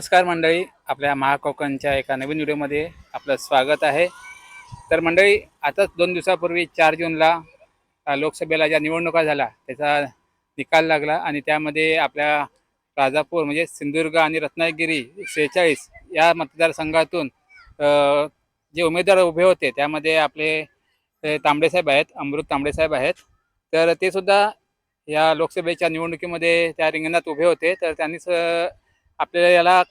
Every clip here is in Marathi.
नमस्कार मंडळी आपल्या महाकोकणच्या एका नवीन व्हिडिओमध्ये आपलं स्वागत आहे. तर मंडळी आताच दोन दिवसापूर्वी चार जूनला लोकसभेला ज्या निवडणुका झाल्या त्याचा निकाल लागला आणि त्यामध्ये आपल्या राजापूर म्हणजे सिंधुदुर्ग आणि रत्नागिरी शेहेचाळीस या मतदारसंघातून जे उमेदवार उभे होते त्यामध्ये आपले तांबडेसाहेब आहेत अमृत तांबडेसाहेब आहेत. तर ते सुद्धा या लोकसभेच्या निवडणुकीमध्ये त्या रिंगणात उभे होते. तर त्यांनीच आपल्याला याला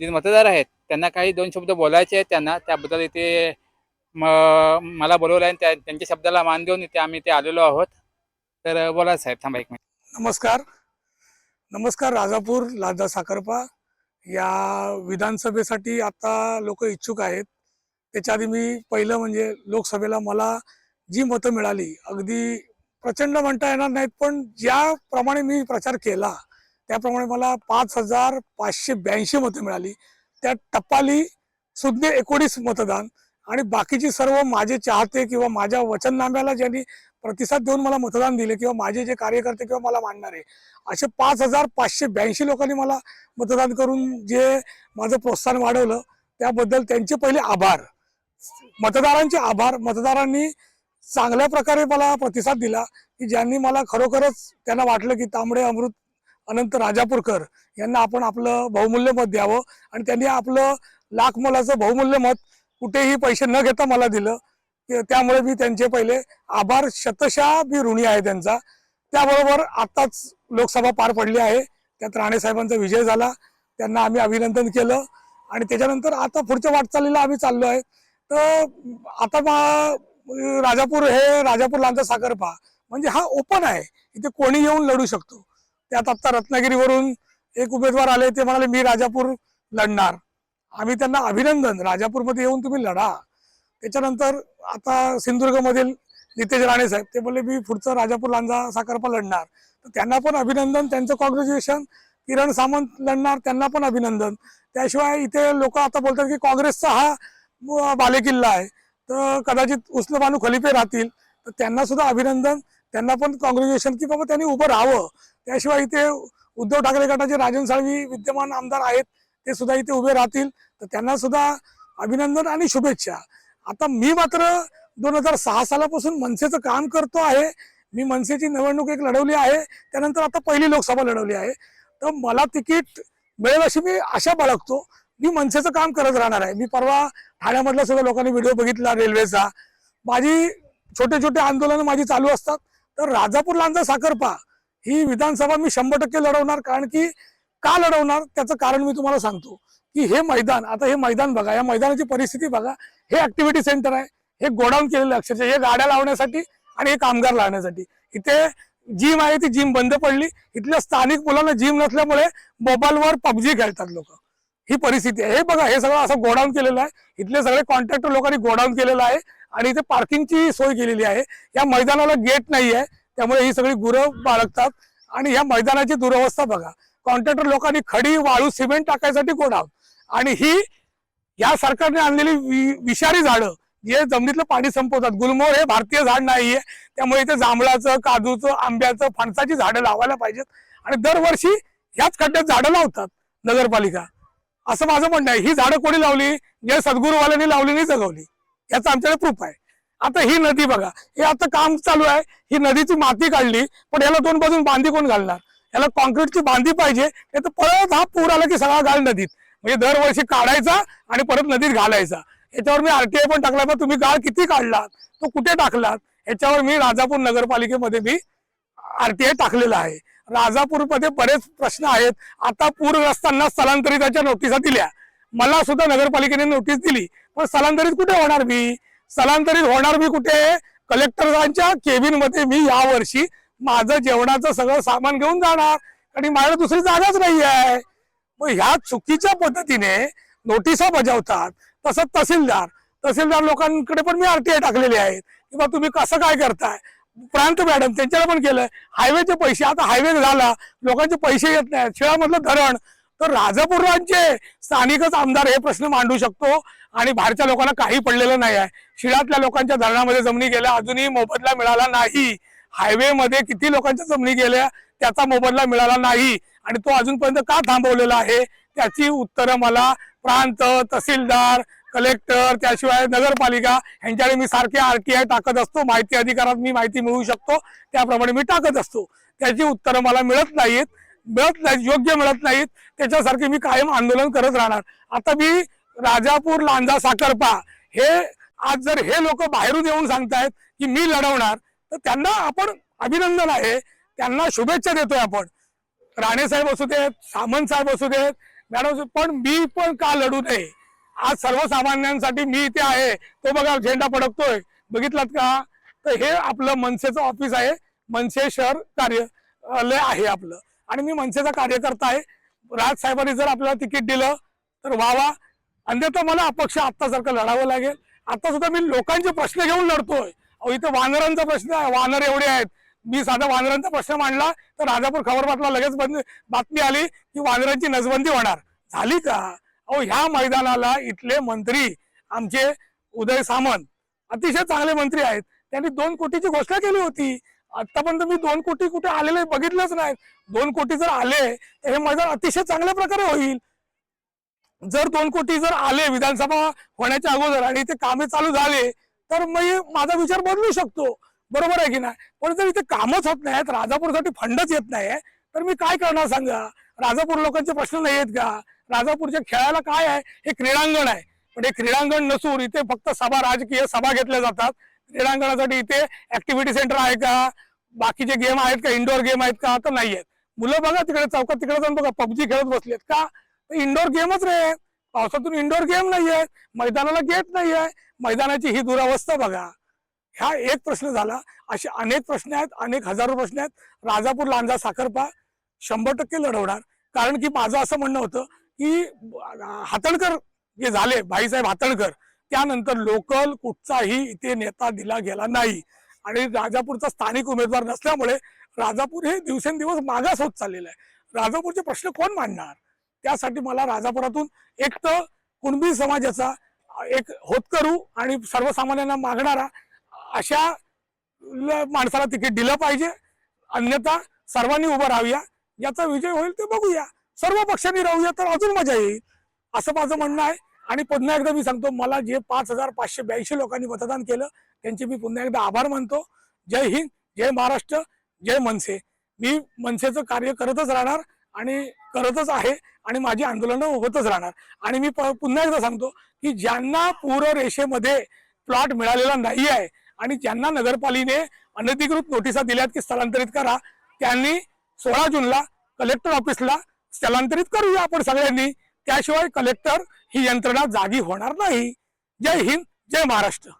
जे मतदार आहेत त्यांना काही दोन शब्द बोलायचे आहेत त्यांना त्याबद्दल इथे म मला बोलवलं आहे आणि त्या त्यांच्या शब्दाला मान देऊन इथे आम्ही इथे आलेलो आहोत. तर बोला साहेब थांबा एक मिनिट. नमस्कार. नमस्कार राजापूर लाजा साखरपा. या विधानसभेसाठी आता लोक इच्छुक आहेत. त्याच्या आधी मी पहिलं म्हणजे लोकसभेला मला जी मतं मिळाली अगदी प्रचंड म्हणता येणार नाहीत पण ज्याप्रमाणे मी प्रचार केला त्याप्रमाणे मला पाच हजार पाचशे ब्याऐंशी मतं मिळाली. त्यात टपाली सुज्ञ एकोणीस मतदान आणि बाकीची सर्व माझे चाहते किंवा माझ्या वचननाम्याला ज्यांनी प्रतिसाद देऊन मला मतदान दिले किंवा माझे जे कार्यकर्ते किंवा मला मांडणारे असे पाच हजार पाचशे ब्याऐंशी लोकांनी मला मतदान करून जे माझं प्रोत्साहन वाढवलं त्याबद्दल त्यांचे पहिले आभार. मतदारांचे आभार. मतदारांनी चांगल्या प्रकारे मला प्रतिसाद दिला की ज्यांनी मला खरोखरच त्यांना वाटलं की तांबडे अमृत अनंत राजापूरकर यांना आपण आपलं बहुमूल्य मत द्यावं आणि त्यांनी आपलं लाख मोलाचं बहुमूल्य मत कुठेही पैसे न घेता मला दिलं. त्यामुळे मी त्यांचे पहिले आभार शतशा मी ऋणी आहे त्यांचा. त्याबरोबर आत्ताच लोकसभा पार पडली आहे. त्यात राणे साहेबांचा विजय झाला. त्यांना आम्ही अभिनंदन केलं. आणि त्याच्यानंतर आता पुढच्या वाटचालीला आम्ही चाललो आहे. तर आता मा- राजापूर हे राजापूर लांजा साखरपा म्हणजे हा ओपन आहे. इथे कोणी येऊन लढू शकतो. त्यात आत्ता रत्नागिरीवरून एक उमेदवार आले ते म्हणाले मी राजापूर लढणार. आम्ही त्यांना अभिनंदन. राजापूरमध्ये येऊन तुम्ही लढा. त्याच्यानंतर आता सिंधुदुर्गमधील नितेश राणे साहेब ते बोलले मी पुढचं राजापूर लांजा साखरपा लढणार. तर त्यांना पण अभिनंदन त्यांचं कॉंग्रॅच्युलेशन किरण सामंत लढणार त्यांना पण अभिनंदन. त्याशिवाय इथे लोक आता बोलतात की काँग्रेसचा हा बालेकिल्ला आहे. तर कदाचित उस्लबानू खलिफे राहतील. तर त्यांना सुद्धा अभिनंदन. त्यांना पण कॉंग्रॅच्युलेशन की बाबा त्यांनी उभं राहावं. त्याशिवाय इथे उद्धव ठाकरे गटाचे राजन साळवी विद्यमान आमदार आहेत ते सुद्धा इथे उभे राहतील. तर त्यांना सुद्धा अभिनंदन आणि शुभेच्छा. आता मी मात्र दोन हजार सहा सालापासून मनसेचं काम करतो आहे. मी मनसेची निवडणूक एक लढवली आहे. त्यानंतर आता पहिली लोकसभा लढवली आहे. तर मला तिकीट मिळेल अशी मी आशा बाळगतो. मी मनसेचं काम करत राहणार आहे. मी परवा ठाण्यामधल्या सगळ्या लोकांनी व्हिडिओ बघितला रेल्वेचा. माझी छोटे छोटे आंदोलनं माझी चालू असतात. तर राजापूर लांजा साखरपा ही विधानसभा मी शंभर टक्के लढवणार कारण की का लढवणार? त्याचं कारण मी तुम्हाला सांगतो. की हे मैदान आता हे मैदान बघा या मैदानाची परिस्थिती बघा. हे ऍक्टिव्हिटी सेंटर आहे. हे गोडाऊन केलेलं अक्षरशः. हे गाड्या लावण्यासाठी आणि हे कामगार लावण्यासाठी. इथे जिम आहे ती जिम बंद पडली. इथल्या स्थानिक मुलांना जिम नसल्यामुळे मोबाईलवर पबजी खेळतात लोक. ही परिस्थिती आहे. हे बघा हे सगळं असं गोडाऊन केलेलं आहे. इथले सगळे कॉन्ट्रॅक्टर लोकांनी गोडाऊन केलेलं आहे. आणि इथे पार्किंगची सोय केलेली आहे. या मैदानाला गेट नाही आहे त्यामुळे ही सगळी गुरं बाळगतात. आणि ह्या मैदानाची दुरवस्था बघा. कॉन्ट्रॅक्टर लोकांनी खडी वाळू सिमेंट टाकायसाठी गोडाव आणि ही या सरकारने आणलेली वि- विषारी झाडं जे जमिनीतलं पाणी संपवतात. गुलमोहर हे भारतीय झाड नाहीये. त्यामुळे इथे जांभळाचं काजूचं आंब्याचं फणसाची झाडं लावायला पाहिजेत. आणि दरवर्षी ह्याच खड्ड्यात झाडं लावतात नगरपालिका. असं माझं म्हणणं आहे. ही झाडं कोणी लावली? जे सद्गुरूवाल्यांनी लावली नाही जगवली. याचं आमच्याकडे प्रूफ आहे. आता ही नदी बघा हे आता काम चालू आहे. ही नदीची माती काढली पण याला दोन बाजून बांधी कोण घालणार? याला कॉन्क्रीटची बांधी पाहिजे हे तर परत हा पूर आला की सगळा घाल नदीत. म्हणजे दरवर्षी काढायचा आणि परत नदीत घालायचा. याच्यावर मी आरटीआय पण टाकला पण तुम्ही गाळ किती काढलात? तो कुठे टाकलात? याच्यावर मी राजापूर नगरपालिकेमध्ये मी आरटीआय टाकलेला आहे. राजापूरमध्ये बरेच प्रश्न आहेत. आता पूरग्रस्तांना स्थलांतरिताच्या नोटिसा दिल्या. मला सुद्धा नगरपालिकेने नोटीस दिली पण स्थलांतरित कुठे होणार मी? स्थलांतरित होणार मी कुठे? कलेक्टरांच्या केबिनमध्ये मी यावर्षी माझं जेवणाचं सगळं सामान घेऊन जाणार. आणि माझ्या दुसरी जागाच नाही आहे मग ह्या चुकीच्या पद्धतीने नोटिसा बजावतात. तसंच तहसीलदार. तहसीलदार लोकांकडे पण मी आरटीआय टाकलेले आहेत. किंवा तुम्ही कसं काय करताय? प्रांत मॅडम त्यांच्याला पण केलंय. हायवेचे पैसे आता हायवे झाला. लोकांचे पैसे येत नाहीत. शिळामधलं धरण तर राजापूरचे स्थानिकच आमदार हे प्रश्न मांडू शकतो. आणि बाहेरच्या लोकांना काही पडलेलं नाही आहे. शिळातल्या लोकांच्या धरणामध्ये जमिनी गेल्या अजूनही मोबदला मिळाला नाही. हायवेमध्ये किती लोकांच्या जमिनी गेल्या त्याचा मोबदला मिळाला नाही. आणि तो अजूनपर्यंत का थांबवलेला आहे? त्याची उत्तरं मला प्रांत तहसीलदार कलेक्टर त्याशिवाय नगरपालिका यांच्याकडे मी सारखे आरटीआय टाकत असतो. माहिती अधिकारात मी माहिती मिळवू शकतो. त्याप्रमाणे मी टाकत असतो. त्याची उत्तरं मला मिळत नाहीत. मिळत नाहीत योग्य मिळत नाहीत त्याच्यासारखे मी कायम आंदोलन करत राहणार. आता मी राजापूर लांजा साखरपा हे आज जर हे लोक बाहेरून येऊन सांगतायत की मी लढवणार तर त्यांना आपण अभिनंदन आहे. त्यांना शुभेच्छा देतोय आपण. राणे साहेब असू देत सामंत साहेब असू देत मॅडम पण मी पण का लढू नये? आज सर्वसामान्यांसाठी मी इथे आहे. तो बघा झेंडा फडकतोय. बघितलात का? तर हे आपलं मनसेचं ऑफिस आहे. मनसे शहर कार्यालय आहे आपलं. आणि मी मनसेचा कार्यकर्ता आहे. राज साहेबांनी जर आपल्याला तिकीट दिलं तर व्हावा अन्यथा मला अपक्ष आत्तासारखं लढावं लागेल. आता सुद्धा मी लोकांचे प्रश्न घेऊन लढतोय. अहो इथे वानरांचा प्रश्न आहे. वानर एवढे आहेत. मी साधा वानरांचा प्रश्न मांडला तर राजापूर खबरबातला लगेच बंद बातमी आली की वानरांची नसबंदी होणार. झाली का? अहो ह्या मैदानाला इथले मंत्री आमचे उदय सामंत अतिशय चांगले मंत्री आहेत. त्यांनी दोन कोटीची घोषणा केली होती. आतापर्यंत मी दोन कोटी कुठे आलेले बघितलंच नाही. दोन कोटी जर आले तर हे माझं अतिशय चांगल्या प्रकारे होईल. जर दोन कोटी जर आले विधानसभा होण्याच्या अगोदर आणि इथे कामे चालू झाले तर मी माझा विचार बदलू शकतो. बरोबर आहे की नाही? पण जर इथे कामच होत नाहीत राजापूरसाठी फंडच येत नाही तर मी काय करणार सांगा? राजापूर लोकांचे प्रश्न नाही आहेत का? राजापूरच्या खेळायला काय आहे? हे क्रीडांगण आहे. पण हे क्रीडांगण नसून इथे फक्त सभा राजकीय सभा घेतल्या जातात. क्रीडांगणासाठी इथे ऍक्टिव्हिटी सेंटर आहे का? बाकीचे गेम आहेत का? इंडोर गेम आहेत का? तर नाही आहेत मुलं बघा तिकडे चौकात तिकडे जाऊन बघा. पबजी खेळत बसलेत का? इंडोर गेमच रे. पावसातून इंडोर गेम नाही आहे मैदानाला गेट नाही आहे मैदानाची ही दुरावस्था बघा. ह्या एक प्रश्न झाला. असे अनेक प्रश्न आहेत अनेक हजारो प्रश्न आहेत. राजापूर लांजा साखरपा शंभर टक्के लढवणार. कारण की माझं असं म्हणणं होतं की हातणकर जे झाले भाईसाहेब हातणकर त्यानंतर लोकल कुठचाही इथे नेता दिला गेला नाही. आणि राजापूरचा स्थानिक उमेदवार नसल्यामुळे राजापूर हे दिवसेंदिवस मागास होत चाललेलं आहे. राजापूरचे प्रश्न कोण मांडणार? त्यासाठी मला राजापुरातून एक तर कुणबी समाजाचा एक होतकरू आणि सर्वसामान्यांना मागणारा अशा ल- माणसाला तिकीट दिलं पाहिजे. अन्यथा सर्वांनी उभं राहूया. याचा विजय होईल ते बघूया. सर्व पक्षांनी राहूया तर अजून मजा येईल. असं माझं म्हणणं आहे. आणि पुन्हा एकदा मी सांगतो मला जे पाच हजार पाचशे ब्याऐंशी लोकांनी मतदान केलं त्यांचे मी पुन्हा एकदा आभार मानतो. जय हिंद जय महाराष्ट्र जय मनसे. मी मनसेचं कार्य करतच राहणार आणि करतच आहे आणि माझी आंदोलनं होतच राहणार. आणि मी प- पुन्हा एकदा सांगतो की ज्यांना पूर रेषेमध्ये प्लॉट मिळालेला नाही आहे आणि ज्यांना नगरपालिकेने अनधिकृत नोटिसा दिल्यात की स्थलांतरित करा त्यांनी सोळा जूनला कलेक्टर ऑफिसला स्थलांतरित करूया आपण सगळ्यांनी. त्याशिवाय कलेक्टर ही यंत्रणा जागी होणार नाही. जय हिंद जय महाराष्ट्र.